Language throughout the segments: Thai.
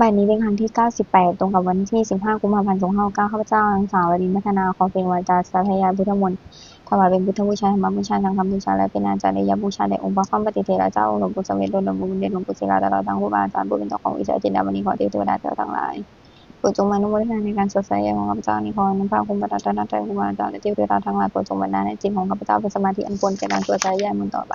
บัดนี้เป็นครั้งที่ 98 ตรงกับวันที่ 15 กุมภาพันธ์ 2569ข้าพเจ้านางสาววรินทร์พัฒนาขอเพียงวาจาสาธยาพุทธมนต์ถวายเป็นพุทธบูชาธรรมบูชาสังฆบูชา และเป็นอาจาริยบูชาแด่องค์พระข้ามปฏิเทระเจ้าหลวงปู่สมเด็จหลวงปู่บุญเดชหลวงปู่ศิลาตลอดทั้งครูบาอาจารย์ผู้เป็นเจ้าของวิชาจินดามณีขอเทวดาเจ้าทั้งหลายโปรดจงมานุโมทนาในการสวดสายของข้าพเจ้านิพนธ์พระคุณพระรัตนตรัยครูบาอาจารย์และเทวดาทั้งหลายโปรดจงบันดาลให้จิตของข้าพเจ้าเป็นสมาธิอันควรแก่การสวดสายมนต์ต่อไป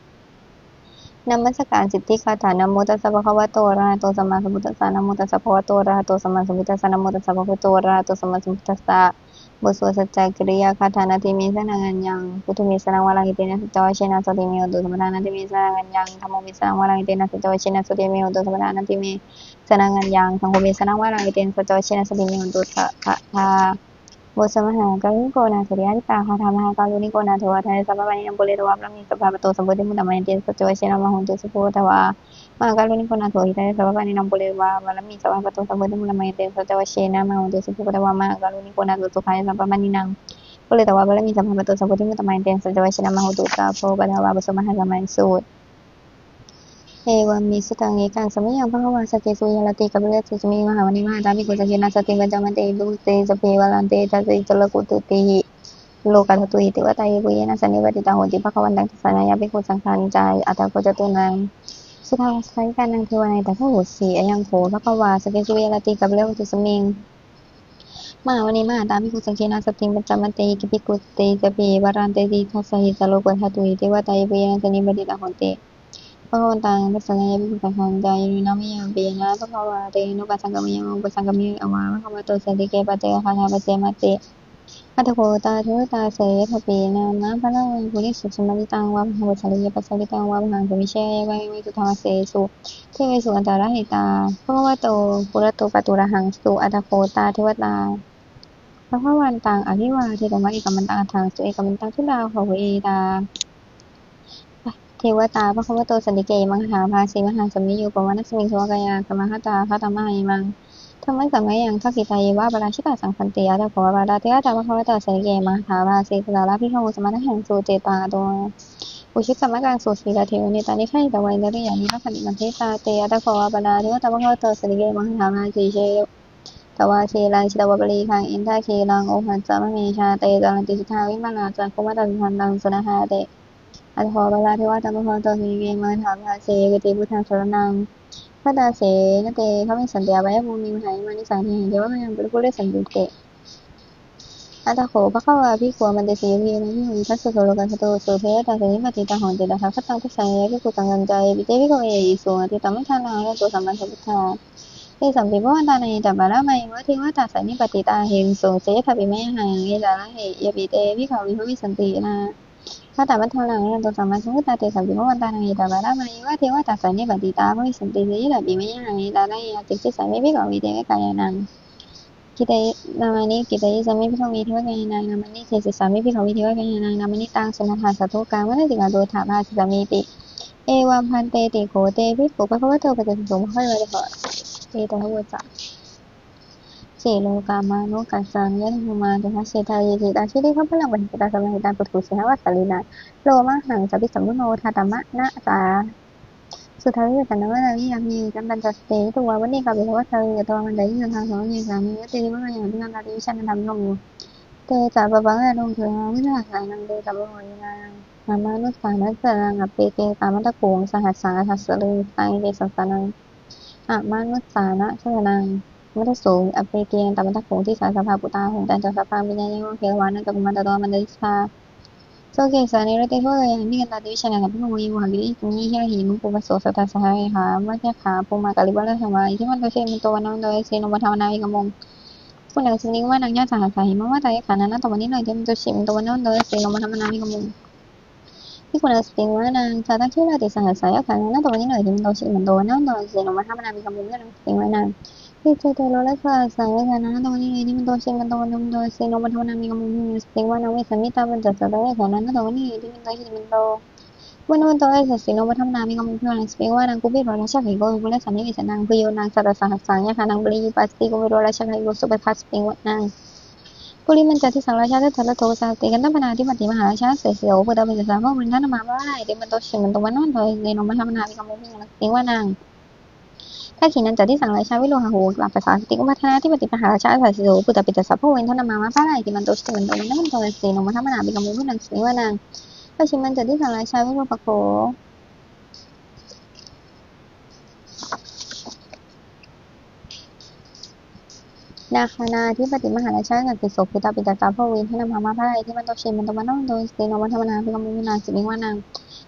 นาลุวานะกหานิเกยปัตุมหิชิเตภูมัจายันตุเทวชาลามาภะวิตามิยกาตินันตาสันติเกยมุนิวาลวจานังสัทโธวิสุนันตุธรรมสะวานากาโลยามนันตาธรรมสะวานากาโลยามนันตาธรรมสะวานากาลาลายุวลัมมันตาบทสวดนมัสการสิทธิคาถานโมตัสสะภะคะวะโตอะระหะโตสัมมาสัมพุทธัสสะนโมตัสสะภะคะวะโตอะระหะโตสัมมาสัมพุทธัสสะนโมตัสสะภะคะวะโตอะระหะโตสัมมาสัมพุทธัสสะบทสวดสัจจกิริยาคาถานาทิเมสนังยังพุทธเมสนังวาลังอิเตนะสัจจวชนะสติเมโอตุสัมปทานาทิเมสนังยังธรรมเมสนังวาลังอิเตนะสัจจวชนะสติเมโอตุสัมปทานาทิเมสนังยังสังโฆเมสนังวาลังอิเตนะสัจจวชนะสติเมโอตุสัพพะทา บทสมหากาลุนิโกนาสุริยาธิตาคาธรรมหากาลุนิโกนาเทวทัยสัพพะปานินัมปุเรตวะพระมิสัพพะปะโตสัมพุทธิมุตตะมัยเตสัจจวชินะมะหุนตุสุโพทวามหากาลุนิโกนาโทหิตายสัพพะปานินัมปุเรวะพระมิสัพพะปะโตสัมพุทธิมุตตะมัยเตสัจจวชินะมะหุนตุสุโพทวามหากาลุนิโกนาโทสุขายสัพพะปานินังปุเรตวะพระมิสัพพะปะโตสัมพุทธิมุตตะมัยเตสัจจวชินะมะหุนตุสัพพปะทวะบทสมหากามัยสูตร เอวามิสตังเอกังสมัยยังพระวาสเกสุยาลติกัปเรสสมิมหาวนิมหาตามิกุสเกนะสติปัจจมันเตบุเตสเพวาลันเตจัสสิจลกุตุติหิโลกัตตุหิติวตายปุเยนะสันนิปติตังโหติภะควันตังสัญญาภิกุสังฆานิจายอัตถโกจตุนังสุทาวสไยการนังเทวานัยแต่พระโหสีอยังโขพระกวาสเกสุยาลติกัปเรสสมิงมหาวนิมาตามิกุสังเกนะสติปัจจมันเตกิภิกุเตสเพวรันเตติทัสสหิจโลกัตตุหิติวตายปุเยนะสันนิปติตังโหติ พระวันตังทัศนัยภิกขุสังฆายนามิยังเปียนะพระภวะเตนุปัสสังกมิยังอุปสังกมิยังอวาพระวะโตเสันติเกปเตคาถาปเจมติอัตโกตาทวตาเสทปีนานะพระนังบุริสุสมัติตังวะพระวสริยปัสสริตังวะพังสมิเชยะวิสุธรรมเสสุเทวสุอันตระหิตาพระวะโตปุระโตปตุระหังสุอัตโกตาเทวตาพระพวันตังอภิวาเทตมะเอกมันตังอัฏฐังสุเอกมันตังทุลาภเวตา เทวตาพระคัมภีโตสันติเกมังหาภาสีมหาสมิโยปวันัสมิงสวกายากรรมหาตาคาตามหิมังธรรมะสังฆยังทักขิตายวะปราชิตาสังคันติยะตะโขปาราเทวตาพระคัมภีโตสันติเกมังหาภาสีตาลาภิกขุสมณะแหังสุเจตังอโตอุชิตสมกังสุสีลาเทวเนตานิไขตวัยนริยานิพพันติมันเทตาเตยะตะโขปาราเทวตาพระคัมภีโตสันติเกมังหาภาสีเชยตวาเชลังชิตวปรีคังอินทาเคลังโอหันสามเมชาเตจารันติสุทาวิมานาจันคุมาตันทันดังสุนาหาเต อัตโหบาลาเทวตามพระโตสีเกมัถาภาเสกติพุทธังสรนังพระตาเสนเตเขาไม่สันติอาไว้ภูมิมหายมานิสังเทหิเทวะยังเป็นผู้เล่สันติเตอัตโขพระเข้าวาพิขัวมันเตสีพีนะพิหุทัสสโลกันสโตสุเทวตาสนิปติตาหอนเตตาคัตตังทุสัยะพิกุตังกันใจปิเตพิโกเออิสุติตัมมิทานังและตัวสัมมันสัมพุทธาเอสัมปิพวันตาในแต่บารามัยวะเทวตาสนิปติตาเห็นสุเสทปิเมหังเอตาละเหยปิเตพิขาวิภวิสันตินา พระตามัทธังตัวสัมมาสัมพุทธาเตสัมปิพวันตาในแต่บารามัยวะเทวตาสนิปติตาภวิสันติเสทปิเมหังเอตาละเหยติสิสัมมิพิขวิเตกายานังกิเตนามานิกิเตยสัมมิพิขวิเทวกายนางนามานิเทสิสามิพิขวิเทวกายนางนามานิตังสุนัทาสัตถุกามัติกาโดถาภาสิสามิติ เอวัมพันเตติโขเตภิกขุปะคะวะโตปะเจสุสมภะคะวะโตเอตระวะจะ สีโลกามานุกัสสังยะธรรมาตุทัสเสทาเยติตาชิริขัพพลังบัณฑิตาสมัยตาปุถุเสหวัสลินาโลมะหังสัพพิสัมพุโนทาตมะนะสาสุทาวิสันนวนาวิยามีกันตันจัสเตตัววันนี้กับเบลวัตเตตัวมันได้ยินทางสองยิงสามีเตว่าอย่างที่นาดิชันทำนมเตจ่าปะบังและลงเถื่อนวินาสายนังเตกับโอยนางนามานุสานัสนังอเปเกกามัตตะโกงสหัสสังทัสเลยสังเกสัสนังอามานุสานะสนัง มัตสูงอเปเกียงตามัตะโกงที่สารสภาปุตาหงแต่จัสภาวิญญาณยังเกวานักับมันตะตัวมันได้ชาโซเกสานิรติโทยานิกันตาดิวิชนะกับพิโมยิวหากิตุนิเฮียหิมุปุปโสสตาสหายหามัจจขาปุมากาลิบัลธรรมาที่มันตเชมิโตวันนโดยเซนมทาวนาวิกมงผู้นังสินิว่านางยาสหสาหิมะว่าตายขานานาตวันนี้หน่อยเทมิโตชิมิโตวันนโดยเซนมทาวนาวิกมงที่คุณนังสินิว่านางชาตั้งชื่อราติสหสายขานานาตวันนี้หน่อยเทมิโตชิมิโตวันนโดยเซนมาทาวนาวิกมงเรื่องสินิว่านาง ที่เจอตัวและสาสังเวชนะตรงนี้เลยที่มันโตเชมันโตนมโตเซนมันทวนามีกมุมสติว่านาเวสมิตามันจะสดได้ขนาดนั้นตรงนี้ที่มันโตที่มันโตวันนั้นโตไอ้สัตว์สิโนมันทำนามีกมุมพิวนังสติว่านังกุบิโรราชาไกโกบุลสันนิวิสนังพิโยนังสารสังสังยาคานังบริยุปัสติกุบิโรราชาไกโกสุปทัสติงวันังกุลิมันจะที่สังราชาเทละโตสาติกันตั้งปนาที่ปฏิมหาราชาเสียเสียวพุทธบิดสามวันนั้นมาว่าอะไรที่มันโตเชงมันโตมันนั่นเลยเซโนมันทำนามีกมุมพิวนังสติว่านัง ถ้าขีนันจัดที่สังราชาวิโรหะโหลับภาษาสติกุพัฒนาที่ปฏิปหาราชาสายสิโสปุตตปิตสัพพเวนทนามามาพระไรติมันโตชิมันโตมันนั่นโตสีนมัทมนาบิกมุพุนังสีวานางถ้าชิมันจัดที่สังราชาวิโรปโคนาคานาที่ปฏิมหาราชาสันติโสปุตตปิตสัพพเวนทนามามาพระไรที่มันโตชิมันโตมันนั่นโตสีนมัทมนาบิกมุพุนังสีวานาง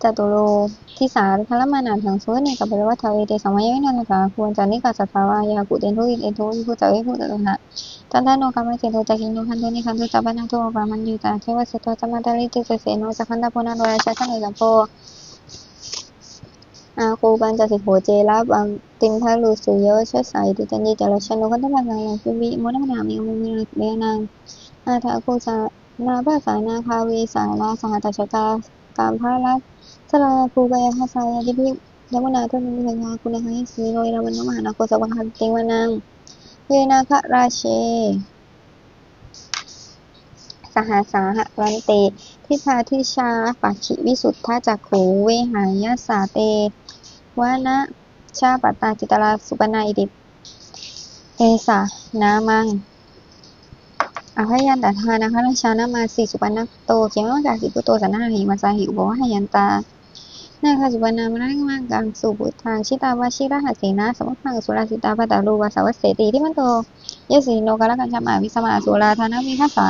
ณะที่ปฏิปหาชาไทยโสปตปิสามุทนามาเมลีเดมันโตที่เนมันตวันนั้นโตสีนมัทนามิกมุนุสิงหนังปุริมาที่สังทุตลัตถคิเนนวิโรกุชินาลุบลุปะโกเวโรตนังที่สังจตโลติมหาสาจตุโลที่าคลมานาถังสุเนกับเบลวัทเวเตสัมยวินันตาควรจานิกาสัทธาวายากุเตนทุอิเตทุอิพุตเวพุตตุนะตันทโนกามเจโตจักินโนคันโตนิคันโตจัปนาโตปามันยุตาเทวสโตจมาตาริติเสโนจักขันตาปุนารราชาสังเอสัมโพอาคูปัญจสิโหเจลาบังตินทาลุสุโยอชะสายติจันยิจารชนุคันตมังยังพิวิมุนมนามิมุมิเบนังอาทาคูสานาภาสานาคาเวสาลาสหัตชกากามพาลัส สลาภูเบหาสายดิบิยมุนาทุนิมิยาคุณะหิสีโรยราวันนมหานาโกสวังคันติงวานังเวนาคะราเช สหสาหะวันเต ทิพาทิชาปัจฉิวิสุทธาจักขูเวหายาสาเตวานะชาปตาจิตราสุปนาอิติเตสานามังอภัยยันตทานะคะราชานามาสีสุปนักโตเขียนว่าจากสิปุโตสันนาหิมาสาหิอุปวะหยันตา นาคาสุปนามนามังกังสุบุทางชิตาวาชิระหสีนาสมุทังสุราสิตาปตาลูวาสาวัสเสติที่มันโตยสีโนกาลกันชมาวิสมาสุราธานาวิทัสสา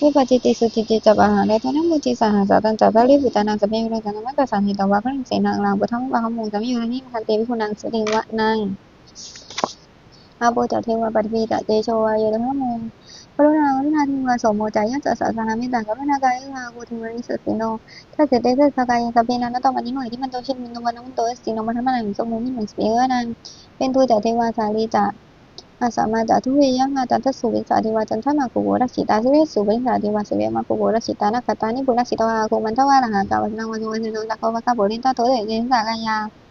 วิปจจิติสุจิติจัปะหาได้ทนะมุจิสหัสตันจัปะริบุตานังสัพเพมิโรจันมัตตสันหิตวะพระเสนังลางบุทังบาขมุงสัมยุนิคันเตวิคุนังสติงวะนังอาโปจัตเทวะปฏิปิตะเตโชวายโยธรรมุง ระนางวินาทีวาโสโมจายัสสะสหามิตากรุณากายฮาโกทิวริสุสิโนถ้าเสด็จได้เสกายสัพเพนันตวันนี้หน่อยที่มันโตชินมินวันนั้นโตสิโนมันทำอะไรสมุมิหนึ่งสเปียนันเป็นตัวจัตเทวาสาลีจะอาสามาจากทุเวยังมาจันทสุวิสาธิวาจันทมากุโกรักขิตาสุเวสุวิสาธิวาสุเวมากุโกรักขิตานักตานิบุรักขิตวาคุมันทวาลังกาวัสนังวันวันโนจักวาคาบุรินตาโตเดเนสากายา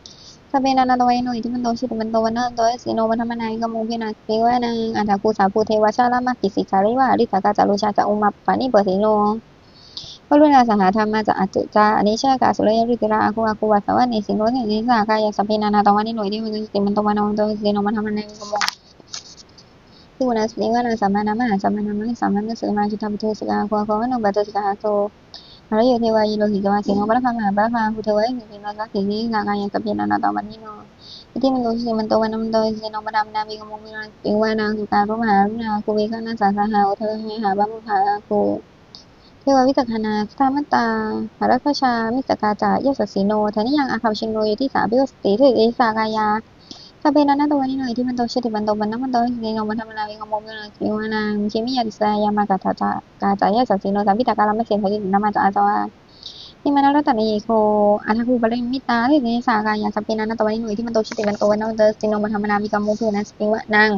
เปนานาตวัยโนอิทิมันโตชิตมันโตวันนันโตสิโนมันธรรมนายกมุพินาเกวานังอันตาคูสาภูเทวชาลามากิสิการิวาริสากาจารุชาจะอุมาปานิเปสิโนพระรุ่นาสหธรรมาจะอัจจจาอนิเชกาสุรยริติราอาคูอาคูวาสวัสนิสิโนเทนิสากายสัพเพนานาตวันนิโนอิทิมันตสิมันตวันนันโตสิโนมันธรรมนายกมุที่วันนี้ว่านาสามานามาสามานามะสามานุสมาจิตาพุทธสิกาควาควานบัตสิกาโต อริยเทวายโลหิตวาเสิงห์บาลคามหาบาลคาพุทธวัยสิงห์นาสิงห์นากายังกับเยนานาตามันนิโนที่มันโลสิมันโตวันมันโตสิโนมาดามนาบิกมุมินาปิงวานางสุการุมหารุณาคุเวกานาสาสหาอุทเมหาบามุขาคูเทววิตคณาสามตาหารัชชามิสกาจายสสีโนทนิยังอาคาชินโนยที่สาพิวสติเทเอสากายา ถ้าเป็นนั้นตัวนี้หน่อยที่มันโตชิติมันโตมันน้ำมันโตจริงๆมันทำอะไรก็มองไม่เลยสิวานางชิมิยาดิสายามากาตาจากาจายสัสิโนสัมพิตาการไม่เสียทจิตนามาจาจาวาที่มันรัตนิโคอัฐคูบริมิตาที่นี้สากายาสัพเพนันตัวนี้หน่อยที่มันโตชิติมันโตมันน้ำมันโตสิโนมันทำนาวิกรรมมุขนะสิวานาง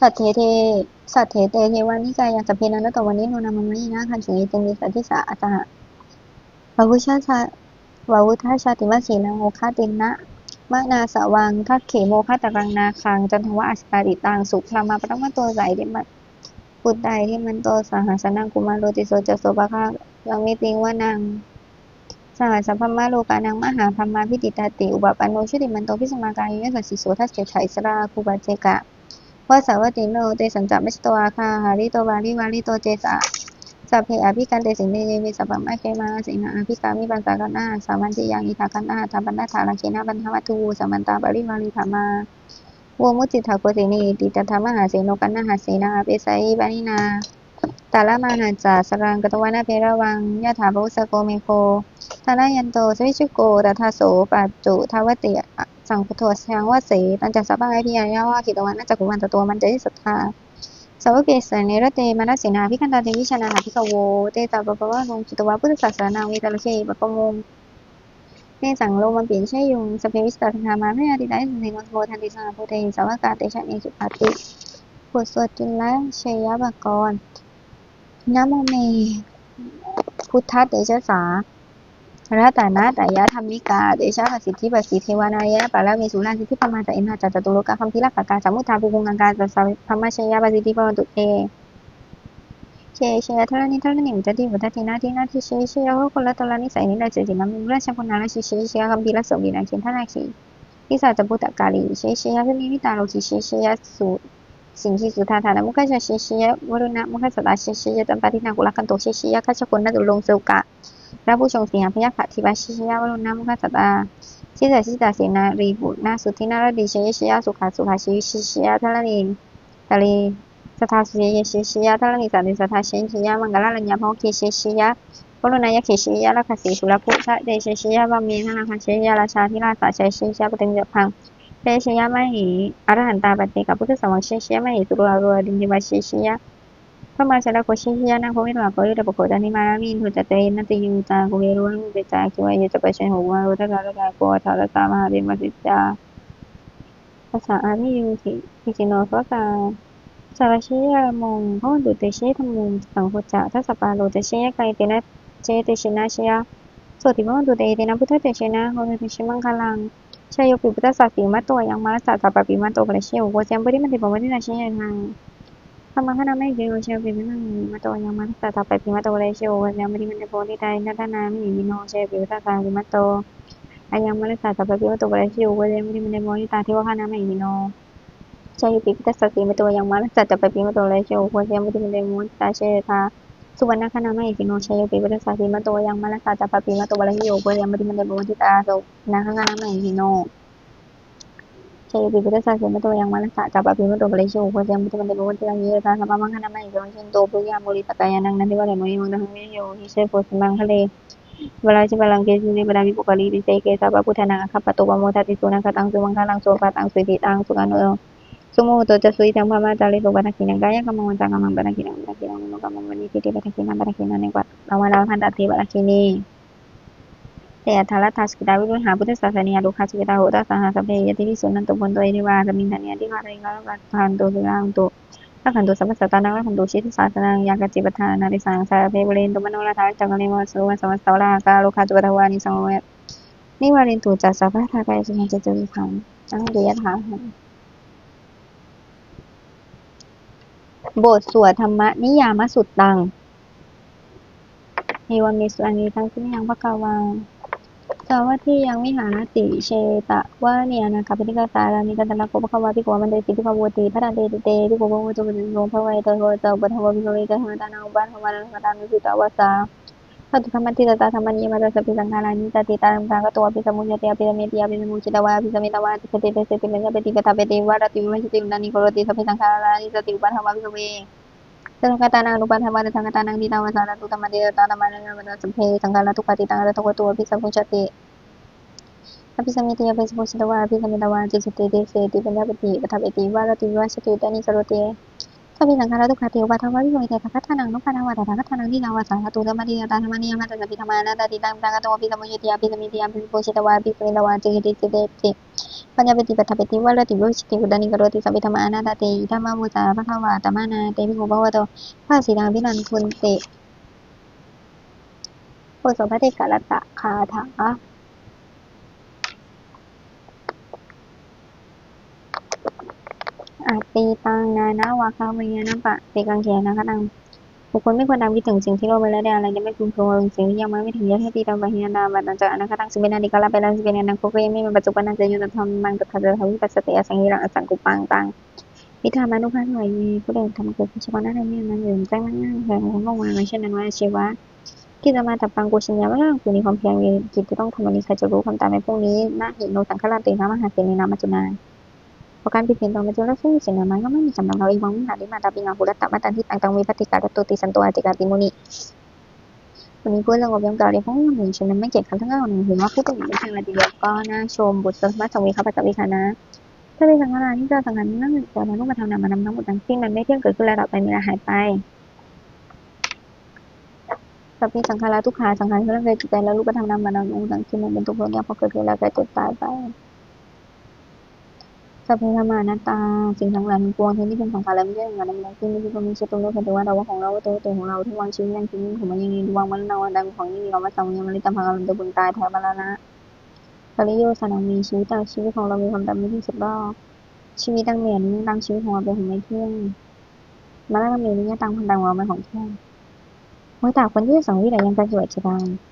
สัตเทเทสัตเทเตเทวานิกายาสัพเพนันตัววันนี้โนนามันไม่นะคันสีเตนิสัติสาอัตหะวาวุชาชาวาวุทาชาติมาสีนังโอคาตินะ มนาสวังทักเขโมฆะตะรังนาคัง จันทวะอัสการิตัง สุพรามาปรัมตัวใสที่มันปุตไดที่มันโตสหัสนังกุมารโรติโสจโสภะคะยังมีติงว่านางสหัสพมะโลกานังมหาพรมาพิติตาติอุบาปันโนชุติมันโตพิสมากายุยสัสสิโสทัสเจไฉสราคูบาเจกะว่าสาวติโนเตสัญจามิสตอาคาหาริโตวาริวาริโตเจสะ สัพเพอภิกันเตสิงเนเยวิสัพพมะเกมาสิงหาอภิกามิปัสสะกันนาสามันติยังอิทากันนาทาปันาถาลังเกนาปันทวัตถุสัมมันตาปริวาริธรรมาวมุจิตาโกสินีติตถามหาเสโนกันนาหาเสนาเปไสบานินาตาละมาหาจาสรังกตวานาเพระวังยะถาภุสโกเมโคทานายันโตสวิชุโกตถาโสปัจจุทาวติสสังพุทโธสังวเสตัญจสัพพะไอพิยายาวาขิตวันนัจจกุมันตตัวมันเจสิสัทธา สาวกเกสเนรเตมนัสเสนาพิคันตาเตวิชนาหาภิกโว เตตาปปวะลงจิตวะพุทธศาสนาวิตาลเคปปมงเนสังโลมันเปลี่ยนใช่ยุงสเปวิสตาธรรมาไม่อดิได้สินโมทันติสังโพเทสาวกาเตชะเนสุปาติบทสวดจุลเชยบกรนะโมเม พุทธเตชะสา รัตนาตายะธรรมิกา เดชะปสิทธิปสิทวานายะปะละเมสุราสิทธิปมาจะอินทาจัตตุโลกะคัมพิลักขกาสมุทาภูกุงังกาจัสสะธรรมชยาปสิทธิปวันตุเตเชเชยทรณิทรณิมุจติวุตตินาทินาทิเชเชยโหคนละตละนิสัยนิราชจินามิราชพนาราชิเชเชยคัมพิลักสวินาเขียนทนาคีทิสาจะพุตตกาลีเชเชยพิมิวิตาโลคิเชเชยสุสิงคีสุธาธานะมุขชาเชเชยวรุณะมุขสตาเชเชยจัมปาทินากุลกันโตเชเชยคัชคนนตุลงเซวกะ พระผู้ทรงสิงหพยัคฆทิบาชิชยาวรุณนามุขสัตตาชิตาชิตาเสนารีบุตรนาสุทินารดีเชยชยาสุขาสุขาชิชิชยาทลนีทะเลสทาสุเยเชชยาทลนีสันติสทาเชชยามังกลาลัญญาภเคเชชยาวรุณายะเคเชยาลักขสีสุรพุทธเดเชชยาบามีนาคาเชยาราชาธิราชาเชชยาปฏิจพังเตชยามหิอรหันตาปฏิกับพุทธสวังเชชยามหิสุรารวดินทิวาเชชยา พระมาชาลโคชิยานาโควิทวาโคยุตปโคตานิมารามินทุจเตนัตยูตาโคเวรุนเปจาคิวายจะไปเชนหัวรุตกาลกาโกทารตามหาเดมาสิจาภาษาอามิยุทิพิจิโนสวกาสารชิยามงพระดุเตเชธรรมุงสังโฆจะทัสปาโลเตเชยไกเตนะเจเตชินาชยาสติพระดุเตเตนะพุทธเตเชนะโคเตชิมังคลังชายปิพุทธสัสสีมาตัวยังมาสัตตปปิมาโตปะเชียวโกเจมปริมันติปมันตินาเชยทาง ธรรมะขณะไม่เกี่ยวเชื่อเป็นไม่ต้องมาโตยังมาแต่ต่อไปพิมาโตเลยเชื่อว่ายังไม่ได้มันจะโพธิได้นัทนาไม่มีโนเชื่อเป็นตาตาพิมาโตอายังมาแต่ต่อไปพิมาโตเลยเชื่อว่ายังไม่ได้มันจะโพธิตาที่ว่าขณะไม่มีโนเชื่อปิพิทัสติมาโตยังมาแต่ต่อไปพิมาโตเลยเชื่อว่ายังไม่ได้มันจะโพธิตาเชื่อตาสุวรรณคณะไม่มีโนเชื่อปิพิทัสติมาโตยังมาแต่ต่อไปพิมาโตเลยเชื่อว่ายังไม่ได้มันจะโพธิตาสุนักคณะไม่มีโน से विग्रह सासेमतो yang सा चापापिमो टोपलेशे उपसेम बुतमते भगवतीला येता सपामंगना मै जोंशिन तोपुया मुली yang nanti wale moi mondang yo hise posimang kale Balasi balangke sini balami pukali di seke sapa putanang akapa toba mota di sunang katang sumang kalang sopat ang suiti ang sukano Sumu to jasui tang pama tali to bana kinang kaya kamu mentang kamu kau kinang bana kinang kamu meniti di bana kinang bana kinang neng kuat kamu lawan hati bala sini. Kini แต่ทารัตัสกิตาวิรุณหาพุทธศาสนาลูกาสกิตาโหตัสหสัพเพยติวิสุนันตุบนตัวเอริวาสมิงธันยาที่วาริกาลกันตุสิรังตุละขันตุสัพพสัตตานังละขันตุชิตศาสนังยากจิปทานาริสังสารเพบรินตุมโนละทาจังเลมสุวัสวัสสวรากาโลคาจุปทวานิสังเวนิวารินตุจัสสะพะทากายสุนันเจจุขังอังเดียถาหังบทสวดธรรมนิยามสุดตังเอวามิสุอันนี้ทั้งที่ยังพระกาวา สวัสดียังวิหารติเชตะวะเนียนะกัปปิกาสารามิกันตะละโกปะคะวะปิโกมันเตติปิภวติพระเตติเตปิโกโกโจปะโนภวะเตโหตะปะทวะปิโกเวตะหะตานังบันหวานังตานุสิตาวสาพัตุธรรมติตตาธรรมนิยมัสสะปิสังฆารานิตติตารังกากตัวปิสมุญญติอภิสมิติอภิสมุจิตวะอภิสมิตวะติเตเตเสติเมัญญปฏิปทาเปติวะรติวิมัชติอุนานิโกรติสัพพิสังฆารานิสติอุปัฏฐวะปิโกเว สังฆตานังรูปันธรรมะสังฆตานังดีนามสาระตุรมะเดตาตมะนังมันสัมเพสังฆาตุปฏิตังระตุกตัวพิสัพุชติอภิสมิติยาเป็นสมุชิตวาอภิสมิตวาจิสุติเดเสติปัญญาปิปทับเอติวารติวัสติตานิสโรเตถ้าเป็นสังฆาตุคาเทวาธรรมะวิโรยแต่สังฆตานังนุปันธรรมะแต่สังฆตานังดีนามสาระตุตมะเดตาตมะนิยมัตสัมพิธรรมะนาตติตังตังกตัวพิสัมพุชติยาภิสมิติยาเป็นสมุชิตวาอภิสมิตวาจิสุติเดเสติ ปัญญาเปติปัฏฐเปติวะรติโยชิติอุดานิกโรติสัมปิธรรมานาตาเตอิธรรมามุสาพระทวาตมานาเตพิโกภวโตพระสีนาพินันคุณเตโพสพัติกาลตะคาถาอาตีตังนานะวาคาเมยนะปะเตกังเขียนะคะนัง บุคคลไม่ควรดำคิดถึงสิ่งที่โลภไปแล้วได้อะไรยังไม่คุ้มครองสิ่งที่ยังไม่ถึงยะเทติตาบาหินาดาบัตจังอนาคตังสิเบนาดิกาลาเปลังสิเบนานังโคเกมีมันปัจจุบันนันจะยุติธรรมมันกับคาเจทวิปัสสติอสังหิรังอสังกุปังตังวิธามานุภาพไหน่วผู้เดินทำเกิดเฉพาะหน้าที่นั้นอยู่แจ้งมั่นงานแห่งของลงมาไม่เช่นนั้นว่าชีวะที่จมาตับปังกุชิญญาว่าคือมีความเพียรมีจิตที่ต้องทำวันนี้ใครจะรู้คำตามในพวกนี้นาหินโนสังฆราตินามหาเสนีนามัจจุนา เพราะการผิดเพี้ยนตรงมาเจอแล้วซึ่งสิ่งนั้นก็ไม่มีสำหรับเราเองมองไม่หาได้มาตาปิงาหุรัตตะมาตันที่ต่างๆมีปฏิการตุติสันตัวอติกาติมุนิวันนี้ผู้สงบยามกล่าเรียกของหนึ่งฉันนั้นไม่เกียรติคำทั้งเก้าหนึ่งถือว่าผู้เป็นหญิงเป็นทางละดีเดียวก็น่าชมบุตรสมบัติสวีข้าพเจ้าวิคานะถ้าเป็นสังฆราที่จอสังฆารนั่งเกิดมาลูกมาทำนามานำทั้งหมดทั้งสิ้นมันไม่เที่ยงเกิดขึ้นแล้วดับไปมีละหายไปสัพเพสังขาราทุกขาสังขารคือร่างกายจิตใจและรูปธรรมนามานำทั้งสิ้นมันเป็นทุกข์เนี่ยพอเกิดขึ้นแล้วก็เจ็บตายไป สัพเพธรรมานัตตาสิ่งทั้งหลายทั้งปวงทั้งที่เป็นสังขารและไม่ใช่สังขารนั้นทั้งสิ้นไม่ใช่ตัวมีชื่อตัวโลกแต่ว่าเราว่าของเราว่าตัวตัวของเราทุกวันชีวิตยังชีวิตของมันยังมีดวงมันเราดังของยิ่งมีเรามาสังยังมันเลยตามหาเราจะบุญตายแท้บาลนะปริโยสนามีชีวิตแต่ชีวิตของเรามีความดำไม่ที่สุดรอบชีวิตดังเหมียนดังชีวิตของเราเป็นของไม่เที่ยงมาแล้วก็มีนิยตังพันดังเราเป็นของเที่ยงเมื่อตาคนที่สองวิไลยังการสวยชะดังร่า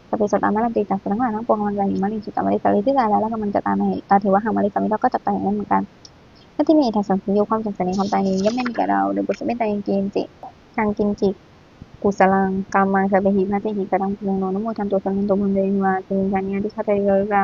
อยู่ลานประตูออกมาทำไมแล้วคุยในเราทางอวิญญากล่าวว่าเราสังขารางสังขารทั้งหลายไม่เที่ยงหนออุปาทวายธรรมิโนมีความเกิดขึ้นแล้วมีความเสื่อมเป็นธรรมดาอุปาชิตวังนี้ฉันติดให้เกิดขึ้นแล้วยังต่อไปเตสังวุปสมุสุโขเขาเข้าไปสงบระงับสังขารทั้งตัวยิ่งจะไปสดอามาลิงหลายทั้งปวงมันจะหิมาลิสุตามาลิสาลิที่ตายแล้วแล้วก็มันจะตายในตาเทวะหามาลิสามิเราก็จะตายอย่างนั้นเหมือนกันถ้าที่มีทัศนคติความสงสัยในความตายนี้ย่อมไม่มีแก่เราโดยบุตรไม่ตายกินจิการกินจิกุศลังกามังสเปหิมาติหิกรังพุงโนนโมทันตัวสันตุมันเดวาจินญานิยติคาเตริกา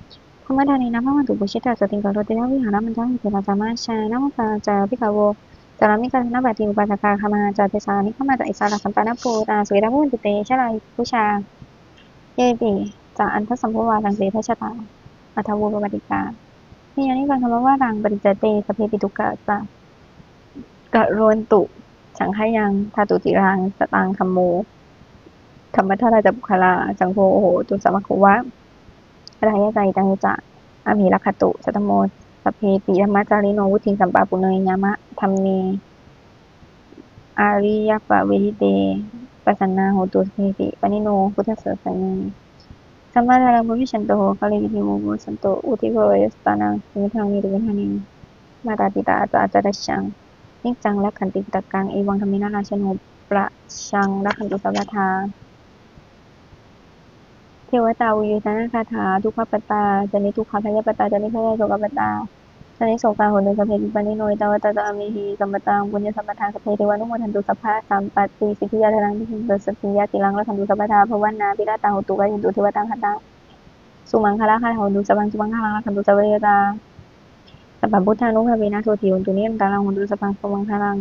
พิสามาเตมังสัมชันโตบุสุภะบูชลมอูทวดนะโมโพธิสัตวะคันติมายะติภาวะนะโมโพธิสัตวะคันติมายะติภาวะนะโมโพธิสัตวะคันติมายะติภาวะปฏิทานาถายาเทวตาสันติวิหารมาเทนิทุเบคะเลวะติวิเตนินตาธรรมดาในน้ำมันตุบุชิตาสติกรตินาวิหารมันจังหิราจามาชานามุกาจาพิกาวจารามิกานาบาติอุปาสกาคามาจาเทสานิขมาจาอิสาราคัมปานาปูตาสวยดามุนติเตชลายผู้ชาเยติจาอันทสัมภวาทังเตพชตาอัทวูปปฏิกามีอันนี้การคำว่ารังปริจเตสเพปิตุกะจะกะโรนตุสังขยังทาตุติรังสตังคัมโมธรรมทาราจบุคลาจังโพโอโหตุสมัคคุวะรายใจตังจะอามิรักขตุ สัตโมสเพปิธรรมจาริโนวุทิงสัมปาปุเนยยามะธรรมเมอาริยปะเวทิเตปัสสนาโหตุสเพปิปนิโนพุทธเสสนังสัมมาทารังภวิชันโตกาลิวิธิโมโมสันโตอุทิภเวสตานังสิมิทังนิรุวิหานิมาตาติตาอาจาจารชังนิจังและขันติตะกังเอวังธรรมินาราชโนประชังและขันติสัพพทา เทวตาวิยุทนาคาถา ทุกขปตาจนิทุกขพยปตาจนิพยโสกปตาจนิโสกาหุนสเพปิปนิโนยตาวตาตามิหิสัมปตังปุญญสัมปทานสเพเทวานุโมทันตุสัพพะสัมปติสิทธิยาทนังทิสิตสัพพิยาติลังละคันตุสัพพทาภวันนาปิราตาหุตุกายุตุเทวตังคตาสุมังคลาคาหุตุสัพพังสุมังคลังละคันตุสัพเพตาสัพพพุทธานุภาเวนะโสติหุตุนิยมตาลังหุตุสัพพังสุมังคลัง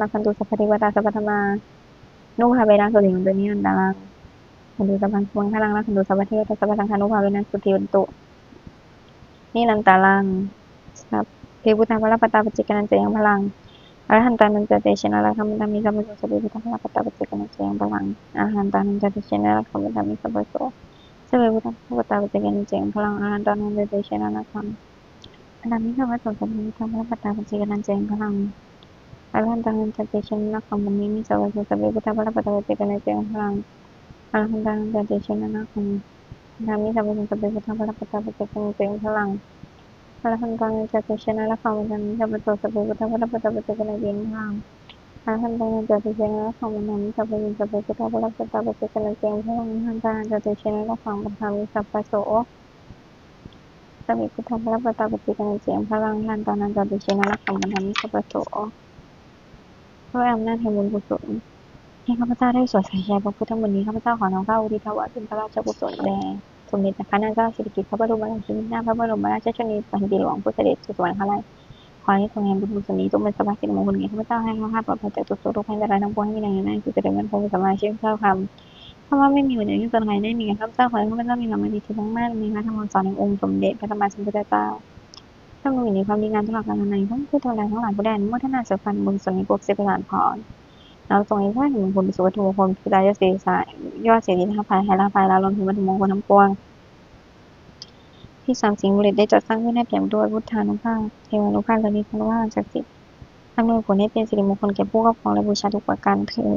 ละคันตุสัพพเทวตาสัพพธรรมานุภาเวนะโสติหุตุนิยมตาลัง คันตุสัพพังสุมังคลังละคันตุสัพพเทวตาสัพพสังฆานุภาเวนะสุติวันตุนี่นันตาลังสัพเพพุทธาภระปตาปจิกนันเจยังพลังอรหันตานันจเตชนะละคัมมันตามิสัพพโสสัพเพพุทธาภระปตาปจิกนันเจยังพลังอรหันตานันจเตชนะละคัมมันตามิสัพพโสสัพเพพุทธาภระปตาปจิกนันเจยังพลังอรหันตานันจเตชนะละคัมอันนั้นนี้คำว่าสัพเพพุทธาภระปตาปจิกนันเจยังพลังอรหันตานันจเตชนะละคัมมัตมิสัพพโสสัพเพพุทธาภระปตาปจิกนัน พลังแต่เดชนะนาคุณทำนี้สำมปันสัมปันสัมปันสัมปันสัมปันสัมป็นเป็นพลังพลังกลางจากเดชนะละความดันสัมปันสำมปันสัมปันสัมประสัมปันสัเป็นเป็นพลังพลังกลางจากเดชนะละความดันสัมปันสัมปันสัมปันสัมปันสัมปันเป็นพลังพลังกลางจากเดชนะละความดันสำมปันโสสัมปันสัมปันสัมปันสัมปันเป็นพลังพลังกลางจากเดชนะละความดันสัมปันโสด้วยอำนาจแห่งบุญกุศล ให้ข้าพเจ้าได้สวดใส่ใจพระพุทธมนต์นี้ข้าพเจ้าขอน้อมเกล้าอุทิศถวายเป็นพระราชกุศลแด่สมเด็จพระนางเจ้าสิริกิติ์พระบรมราชินีนาถพระบรมราชชนนีพันปีหลวงผู้เสด็จสู่สวรรคาลัยขอให้ทรงแห่งบุญกุศลนี้จงเป็นสภาสิริมงคลแก่ข้าพเจ้าให้ข้าพเจ้าปลอดภัยจากทุกโศกโรคภัยอันตรายทั้งปวงให้มีแรงนั้นคือจะเดินมันคงสมาชิกเจ้าคำถ้าว่าไม่มีวันไหนที่ตนใครได้มีข้าพเจ้าขอให้ข้าพเจ้ามีความดีที่ทั้งมากมีพระธรรมสอนแห่งองค์สมเด็จพระสัมมสัมพุทธเจ้าถ้ามีในความดีงามตลอดกาลนานทั้งผู้ทำลายทั้งหลายผู้ใดเมุทนาเสือฟันบุญสนในพวกเสพสารพร เราทรงอินว่าถึงคลสุวัตถุมงคลพิจารยศรีสายยอดเสียดีทั้งภายไห้ละภายละรวมถึงวัตถุมงคลทั้งปวง ที่สามสิงห์บุรีได้จัดสร้างขึ้นให้เปี่ยมด้วยพุทธานุภาพเทวานุภาพและนิพพานุภาพศักดิ์สิทธิ์อำนวยผลให้เป็นสิริมงคลแก่ผู้ครอบครองและบูชาทุกประการเทอ